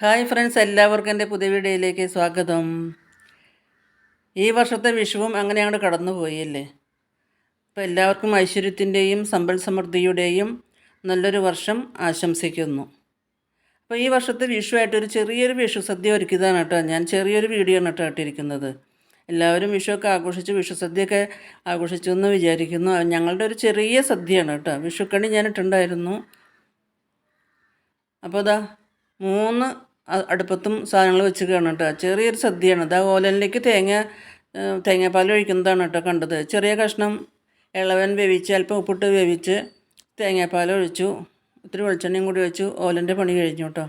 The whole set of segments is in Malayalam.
ഹായ് ഫ്രണ്ട്സ് എല്ലാവർക്കും എന്റെ പുതിയ വീഡിയോയിലേക്ക് സ്വാഗതം. ഈ വർഷത്തെ വിഷുവും അങ്ങനെ അങ്ങോട്ട് കടന്നുപോയല്ലേ അപ്പോൾ എല്ലാവർക്കും ഐശ്വര്യത്തിന്റെയും സമ്പൽ സമൃദ്ധിയുടെയും നല്ലൊരു വർഷം ആശംസിക്കുന്നു. അപ്പോൾ ഈ വർഷത്തെ വിഷുവായിട്ടൊരു ചെറിയൊരു വിഷു സദ്യ ഒരുക്കിയതാണ് കേട്ടോ. ഞാൻ ചെറിയൊരു വീഡിയോ ആണ് കേട്ടോ ഇട്ടിരിക്കുന്നത്. എല്ലാവരും വിഷുവൊക്കെ ആഘോഷിച്ച് വിഷു സദ്യയൊക്കെ ആഘോഷിച്ചു എന്ന് വിചാരിക്കുന്നു. ഞങ്ങളുടെ ഒരു ചെറിയ സദ്യയാണ് കേട്ടോ. വിഷുക്കണി ഞാൻ ഇട്ടുണ്ടായിരുന്നു അപ്പോൾ അതാ മൂന്ന് അടുപ്പത്തും സാധനങ്ങൾ വെച്ച് കാണും കേട്ടോ. ചെറിയൊരു സദ്യയാണ്. അതാ ഓലനിലേക്ക് തേങ്ങ തേങ്ങാപ്പാൽ ഒഴിക്കുന്നതാണ് കേട്ടോ കണ്ടത്. ചെറിയ കഷ്ണം ഇളവൻ വേവിച്ച് അല്പം ഉപ്പിട്ട് വേവിച്ച് തേങ്ങാപ്പാൽ ഒഴിച്ചു. ഇത്തിരി വെളിച്ചെണ്ണയും കൂടി വെച്ചു ഓലന്റെ പണി കഴിഞ്ഞു കേട്ടോ.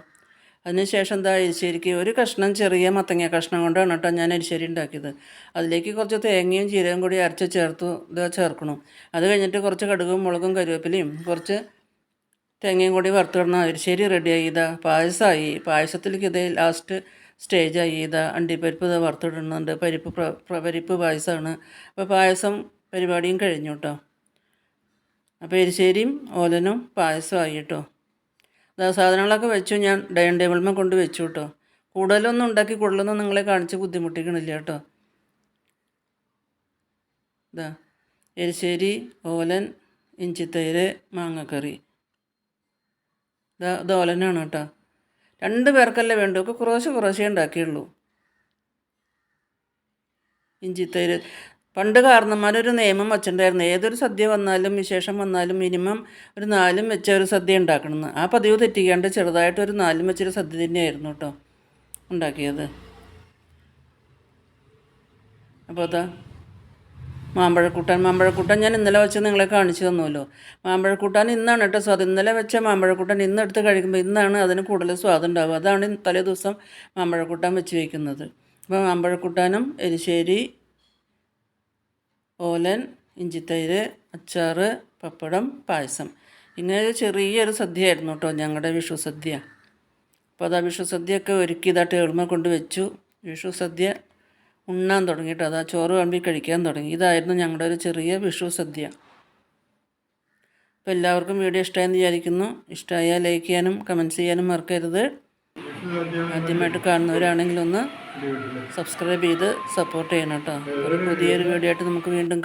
അതിനുശേഷം എന്താ എരിശ്ശേരിക്ക് ഒരു കഷ്ണം ചെറിയ മത്തങ്ങ കഷ്ണം കൊണ്ടാണ് കേട്ടോ ഞാൻ എരിശ്ശേരി ഉണ്ടാക്കിയത്. അതിലേക്ക് കുറച്ച് തേങ്ങയും ജീരകം കൂടി അരച്ച് ചേർത്തു ഇതാ ചേർക്കണം. അത് കഴിഞ്ഞിട്ട് കുറച്ച് കടുകും മുളകും കരുവേപ്പിലയും കുറച്ച് തേങ്ങയും കൂടി വറുത്തിടണം എരിശ്ശേരി റെഡിയായി ഇതാ പായസമായി. പായസത്തിലേക്ക് ഇതേ ലാസ്റ്റ് സ്റ്റേജായി ഇതാ അണ്ടിപ്പരിപ്പ് ഇതാ വറുത്തിടുന്നുണ്ട്. പരിപ്പ് പ്ര- പ്ര- പരിപ്പ് പായസമാണ്. അപ്പോൾ പായസം പരിപാടിയും കഴിഞ്ഞു കേട്ടോ അപ്പോൾ എരിശ്ശേരിയും ഓലനും പായസമായി കേട്ടോ അതാ സാധനങ്ങളൊക്കെ വെച്ചു. ഞാൻ ഡൈനിങ് ടേബിളിൽ കൊണ്ട് വെച്ചു കേട്ടോ കൂടുതലൊന്നും ഉണ്ടാക്കി കൂടുതലൊന്നും നിങ്ങളെ കാണിച്ച് ബുദ്ധിമുട്ടിക്കണില്ല കേട്ടോ ഇതാ എരിശ്ശേരി ഓലൻ ഇഞ്ചിത്തൈര് മാങ്ങക്കറി. ഇതാ ഇത് കേട്ടോ. രണ്ട് പേർക്കല്ലേ വേണ്ടു? ഒക്കെ കുറേശ്ശെ കുറേശ്ശേ ഉണ്ടാക്കിയുള്ളൂ. ഇഞ്ചിത്തൈര് പണ്ട് കാരണന്മാരൊരു നിയമം വെച്ചിട്ടുണ്ടായിരുന്നു. ഏതൊരു സദ്യ വന്നാലും വിശേഷം വന്നാലും മിനിമം ഒരു നാലും വെച്ച ഒരു സദ്യ ഉണ്ടാക്കണമെന്ന്. ആ പതിവ് തെറ്റിക്കാണ്ട് ചെറുതായിട്ട് ഒരു നാലും വെച്ചൊരു സദ്യ തന്നെയായിരുന്നു കേട്ടോ ഉണ്ടാക്കിയത്. അപ്പോൾ അതാ മാമ്പഴക്കൂട്ടാൻ. മാമ്പഴക്കൂട്ടാൻ ഞാൻ ഇന്നലെ വെച്ച് നിങ്ങളെ കാണിച്ചു തന്നുമല്ലോ മാമ്പഴക്കൂട്ടാൻ ഇന്നാണ് കേട്ടോ സ്വാദ്. ഇന്നലെ വെച്ച മാമ്പഴക്കൂട്ടാൻ ഇന്ന് എടുത്ത് കഴിക്കുമ്പോൾ ഇന്നാണ് അതിന് കൂടുതൽ സ്വാദ് ഉണ്ടാവുക. അതാണ് തലേ ദിവസം മാമ്പഴക്കൂട്ടാൻ വെച്ച് വയ്ക്കുന്നത് അപ്പോൾ മാമ്പഴക്കൂട്ടാനും എരിശ്ശേരി ഓലൻ ഇഞ്ചിത്തൈര് അച്ചാറ് പപ്പടം പായസം. ഇങ്ങനെ ചെറിയൊരു സദ്യയായിരുന്നു കേട്ടോ ഞങ്ങളുടെ വിഷു സദ്യ. അപ്പോൾ അതാ വിഷു സദ്യയൊക്കെ ഒരുക്കി ഇതാ ടേബിൾമ കൊണ്ട് വെച്ചു. വിഷു സദ്യ ഉണ്ണാൻ തുടങ്ങി കേട്ടോ അതാ ചോറ് വിളമ്പി കഴിക്കാൻ തുടങ്ങി. ഇതായിരുന്നു ഞങ്ങളുടെ ഒരു ചെറിയ വിഷു സദ്യ. അപ്പോൾ എല്ലാവർക്കും വീഡിയോ ഇഷ്ടമായെന്ന് വിചാരിക്കുന്നു. ഇഷ്ടമായാൽ ലൈക്ക് ചെയ്യാനും കമന്റ് ചെയ്യാനും മറക്കരുത്. ആദ്യമായിട്ട് കാണുന്നവരാണെങ്കിൽ ഒന്ന് സബ്സ്ക്രൈബ് ചെയ്ത് സപ്പോർട്ട് ചെയ്യണം കേട്ടോ. ഒരു പുതിയൊരു വീഡിയോ ആയിട്ട് നമുക്ക് വീണ്ടും